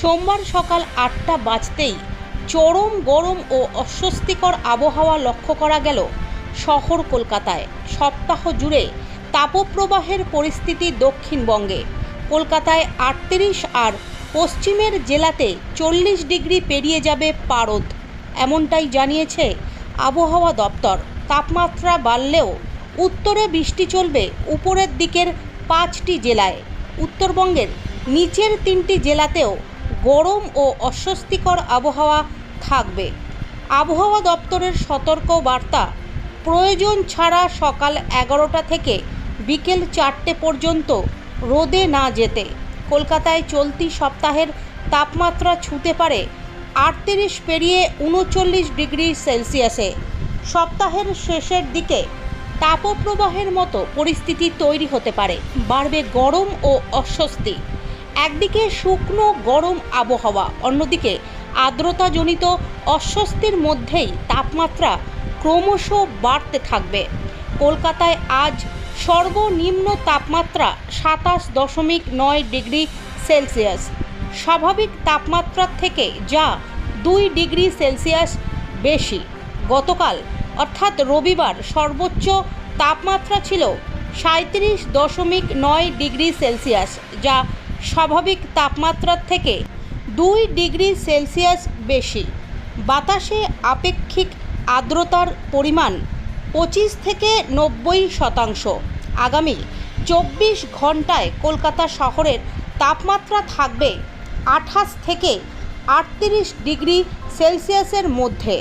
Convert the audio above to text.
সোমবার সকাল আটটা বাজতেই চরম গরম ও অস্বস্তিকর আবহাওয়া লক্ষ্য করা গেল শহর কলকাতায়। সপ্তাহ জুড়ে তাপপ্রবাহের পরিস্থিতি দক্ষিণবঙ্গে। কলকাতায় আটত্রিশ আর পশ্চিমের জেলাতে চল্লিশ ডিগ্রি পেরিয়ে যাবে পারদ। এমনটাই জানিয়েছে আবহাওয়া দপ্তর। তাপমাত্রা বাড়লেও উত্তরে বৃষ্টি চলবে উপরের দিকের পাঁচটি জেলায়। উত্তরবঙ্গের নিচের তিনটি জেলাতেও গরম ও অস্বস্তিকর আবহাওয়া থাকবে। আবহাওয়া দপ্তরের সতর্ক বার্তা, প্রয়োজন ছাড়া সকাল এগারোটা থেকে বিকেল চারটে পর্যন্ত রোদে না যেতে। কলকাতায় চলতি সপ্তাহের তাপমাত্রা ছুঁতে পারে আটত্রিশ পেরিয়ে উনচল্লিশ ডিগ্রি সেলসিয়াসে। সপ্তাহের শেষের দিকে তাপপ্রবাহের মতো পরিস্থিতি তৈরি হতে পারে। বাড়বে গরম ও অস্বস্তি। একদিকে শুকনো গরম আবহাওয়া, অন্যদিকে আর্দ্রতাজনিত অস্বস্তির মধ্যেই তাপমাত্রা ক্রমশ বাড়তে থাকবে। কলকাতায় আজ সর্বনিম্ন তাপমাত্রা সাতাশ দশমিক নয় ডিগ্রি সেলসিয়াস। স্বাভাবিক তাপমাত্রার থেকে যা দুই ডিগ্রি সেলসিয়াস বেশি। গতকাল, অর্থাৎ রবিবার, সর্বোচ্চ তাপমাত্রা ছিল সাঁত্রিশ দশমিক নয় ডিগ্রি সেলসিয়াস, যা স্বাভাবিক তাপমাত্রার থেকে দুই ডিগ্রি সেলসিয়াস বেশি। বাতাসে আপেক্ষিক আর্দ্রতার পরিমাণ পঁচিশ থেকে নব্বই শতাংশ। আগামী চব্বিশ ঘন্টায় কলকাতা শহরের তাপমাত্রা থাকবে আঠাশ থেকে আটত্রিশ ডিগ্রি সেলসিয়াসের মধ্যে।